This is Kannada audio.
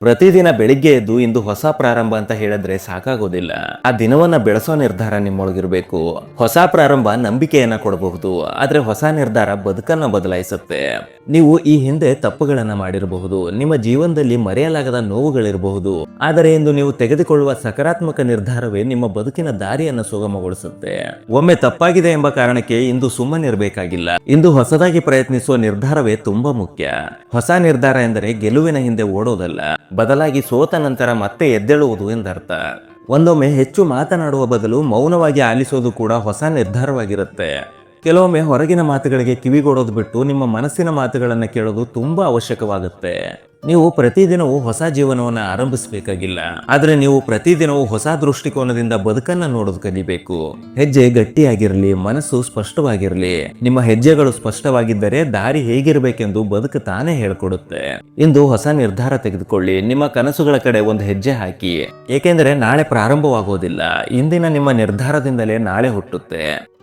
ಪ್ರತಿದಿನ ಬೆಳಿಗ್ಗೆ ಎದ್ದು ಇಂದು ಹೊಸ ಪ್ರಾರಂಭ ಅಂತ ಹೇಳಿದ್ರೆ ಸಾಕಾಗೋದಿಲ್ಲ. ಆ ದಿನವನ್ನ ಬೆಳೆಸೋ ನಿರ್ಧಾರ ನಿಮ್ಮೊಳಗಿರ್ಬೇಕು. ಹೊಸ ಪ್ರಾರಂಭ ನಂಬಿಕೆಯನ್ನ ಕೊಡಬಹುದು. ಆದ್ರೆ ಹೊಸ ನಿರ್ಧಾರ ಬದುಕನ್ನ ಬದಲಾಯಿಸುತ್ತೆ. ನೀವು ಈ ಹಿಂದೆ ತಪ್ಪುಗಳನ್ನ ಮಾಡಿರಬಹುದು. ನಿಮ್ಮ ಜೀವನದಲ್ಲಿ ಮರೆಯಲಾಗದ ನೋವುಗಳಿರಬಹುದು. ಆದರೆ ಇಂದು ನೀವು ತೆಗೆದುಕೊಳ್ಳುವ ಸಕಾರಾತ್ಮಕ ನಿರ್ಧಾರವೇ ನಿಮ್ಮ ಬದುಕಿನ ದಾರಿಯನ್ನು ಸುಗಮಗೊಳಿಸುತ್ತೆ. ಒಮ್ಮೆ ತಪ್ಪಾಗಿದೆ ಎಂಬ ಕಾರಣಕ್ಕೆ ಇಂದು ಸುಮ್ಮನಿರಬೇಕಾಗಿಲ್ಲ. ಇಂದು ಹೊಸದಾಗಿ ಪ್ರಯತ್ನಿಸುವ ನಿರ್ಧಾರವೇ ತುಂಬಾ ಮುಖ್ಯ. ಹೊಸ ನಿರ್ಧಾರ ಎಂದರೆ ಗೆಲುವಿನ ಹಿಂದೆ ಓಡೋದಲ್ಲ. ಬದಲಾಗಿ ಸೋತ ನಂತರ ಮತ್ತೆ ಎದ್ದೇಳುವುದು ಎಂದರ್ಥ. ಒಂದೊಮ್ಮೆ ಹೆಚ್ಚು ಮಾತನಾಡುವ ಬದಲು ಮೌನವಾಗಿ ಆಲಿಸೋದು ಕೂಡ ಹೊಸ ನಿರ್ಧಾರವಾಗಿರುತ್ತೆ. ಕೆಲವೊಮ್ಮೆ ಹೊರಗಿನ ಮಾತುಗಳಿಗೆ ಕಿವಿಗೊಡೋದು ಬಿಟ್ಟು ನಿಮ್ಮ ಮನಸ್ಸಿನ ಮಾತುಗಳನ್ನು ಕೇಳೋದು ತುಂಬಾ ಅವಶ್ಯಕವಾಗುತ್ತೆ. ನೀವು ಪ್ರತಿದಿನವೂ ಹೊಸ ಜೀವನವನ್ನು ಆರಂಭಿಸಬೇಕಾಗಿಲ್ಲ. ಆದರೆ ನೀವು ಪ್ರತಿದಿನವೂ ಹೊಸ ದೃಷ್ಟಿಕೋನದಿಂದ ಬದುಕನ್ನ ನೋಡೋದು ಕಲಿಬೇಕು. ಹೆಜ್ಜೆ ಗಟ್ಟಿಯಾಗಿರಲಿ, ಮನಸ್ಸು ಸ್ಪಷ್ಟವಾಗಿರಲಿ, ನಿಮ್ಮ ಹೆಜ್ಜೆಗಳು ಸ್ಪಷ್ಟವಾಗಿದ್ದರೆ ದಾರಿ ಹೇಗಿರಬೇಕೆಂದು ಬದುಕು ತಾನೇ ಹೇಳಿಕೊಡುತ್ತೆ. ಇಂದು ಹೊಸ ನಿರ್ಧಾರ ತೆಗೆದುಕೊಳ್ಳಿ, ನಿಮ್ಮ ಕನಸುಗಳ ಕಡೆ ಒಂದು ಹೆಜ್ಜೆ ಹಾಕಿ. ಏಕೆಂದರೆ ನಾಳೆ ಪ್ರಾರಂಭವಾಗೋದಿಲ್ಲ, ಇಂದಿನ ನಿಮ್ಮ ನಿರ್ಧಾರದಿಂದಲೇ ನಾಳೆ ಹುಟ್ಟುತ್ತೆ.